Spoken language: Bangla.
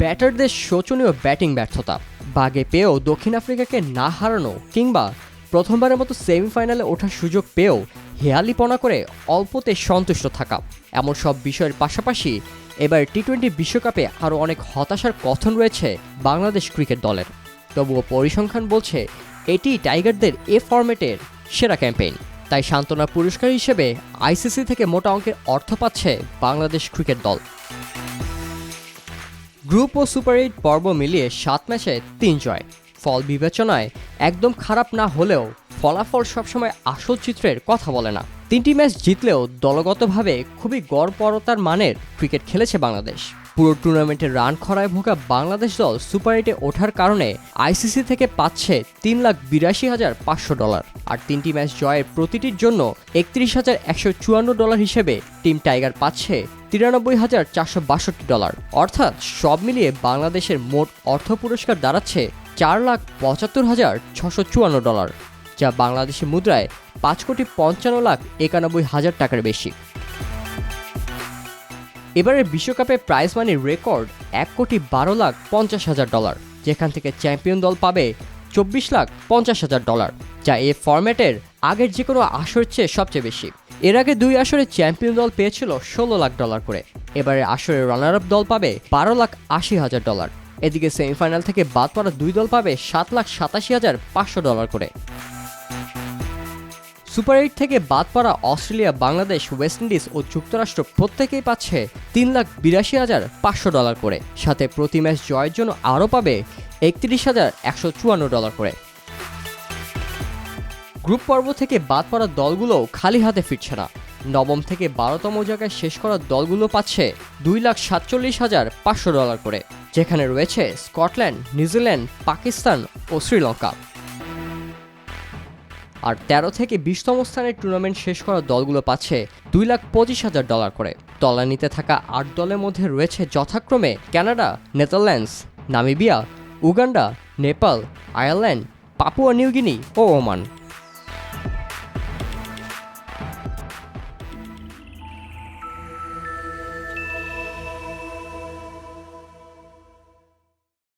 ব্যাটারদের শোচনীয় ব্যাটিং ব্যর্থতা, বাগে পেয়েও দক্ষিণ আফ্রিকাকে না হারানো কিংবা প্রথমবারের মতো সেমিফাইনালে ওঠার সুযোগ পেয়েও হেয়ালিপনা করে অল্পতে সন্তুষ্ট থাকা। এমন সব বিষয়ের পাশাপাশি এবার টি টোয়েন্টি বিশ্বকাপে আরও অনেক হতাশার কথন রয়েছে বাংলাদেশ ক্রিকেট দলের। তবুও পরিসংখ্যান বলছে, এটি টাইগারদের এ ফরম্যাটের সেরা ক্যাম্পেইন। তাই সান্ত্বনা পুরস্কার হিসেবে আইসিসি থেকে মোটা অঙ্কের অর্থ পাচ্ছে বাংলাদেশ ক্রিকেট দল। গ্রুপ ও সুপার এইট পর্ব মিলিয়ে সাত ম্যাচে তিন জয়। ফল বিবেচনায় একদম খারাপ না হলেও ফলাফল সবসময় আসল চিত্রের কথা বলে না। তিনটি ম্যাচ জিতলেও দলগতভাবে খুবই গড়পরতার মানের ক্রিকেট খেলেছে বাংলাদেশ। পুরো টুর্নামেন্টে রান খরায় ভোগা বাংলাদেশ দল সুপার এইটে ওঠার কারণে আইসিসি থেকে পাচ্ছে তিন লাখ বিরাশি হাজার পাঁচশো ডলার। আর তিনটি ম্যাচ জয়ের প্রতিটির জন্য একত্রিশ হাজার একশো চুয়ান্ন ডলার হিসেবে টিম টাইগার পাচ্ছে তিরানব্বই হাজার চারশো বাষট্টি ডলার। অর্থাৎ সব মিলিয়ে বাংলাদেশের মোট অর্থ পুরস্কার দাঁড়াচ্ছে চার লাখ পঁচাত্তর হাজার ছশো চুয়ান্ন ডলার। যা বাংলাদেশি মুদ্রায় পাঁচ কোটি পঞ্চান্ন লাখ একানব্বই হাজার টাকার বেশি। এবারের বিশ্বকাপে প্রাইজ মানির রেকর্ড এক কোটি বারো লাখ পঞ্চাশ হাজার ডলার যেখান থেকে চ্যাম্পিয়ন দল পাবে চব্বিশ লাখ পঞ্চাশ হাজার ডলার যা এ ফরম্যাটের আগের যে কোনো আসরের চেয়ে সবচেয়ে বেশি। এর আগে দুই আসরে চ্যাম্পিয়ন দল পেয়েছিল ষোলো লাখ ডলার করে। এবারে আসরে রানার আপ দল পাবে বারো লাখ আশি হাজার ডলার এদিকে সেমিফাইনাল থেকে বাদ পড়া দুই দল পাবে সাত লাখ সাতাশি হাজার পাঁচশো ডলার করে। সুপার এইট থেকে বাদ পড়া অস্ট্রেলিয়া, বাংলাদেশ, ওয়েস্ট ইন্ডিজ ও যুক্তরাষ্ট্র প্রত্যেকেই পাচ্ছে তিন লাখ বিরাশি হাজার পাঁচশো ডলার করে। সাথে প্রতি ম্যাচ জয়ের জন্য আরও পাবে একত্রিশ হাজার একশো চুয়ান্ন ডলার করে। গ্রুপ পর্ব থেকে বাদ পড়া দলগুলো খালি হাতে ফিরছে না। নবম থেকে বারোতম জায়গায় শেষ করা দলগুলো পাচ্ছে দুই লাখ সাতচল্লিশ হাজার পাঁচশো ডলার করে, যেখানে রয়েছে স্কটল্যান্ড, নিউজিল্যান্ড, পাকিস্তান ও শ্রীলঙ্কা। আর তেরো থেকে বিশতম স্থানের টুর্নামেন্ট শেষ করা দলগুলো পাচ্ছে দুই লাখ পঁচিশ হাজার ডলার করে। তলানিতে থাকা আট দলের মধ্যে রয়েছে যথাক্রমে Canada, Netherlands, Namibia, Uganda, Nepal, Ireland, Papua New Guinea ও ওমান।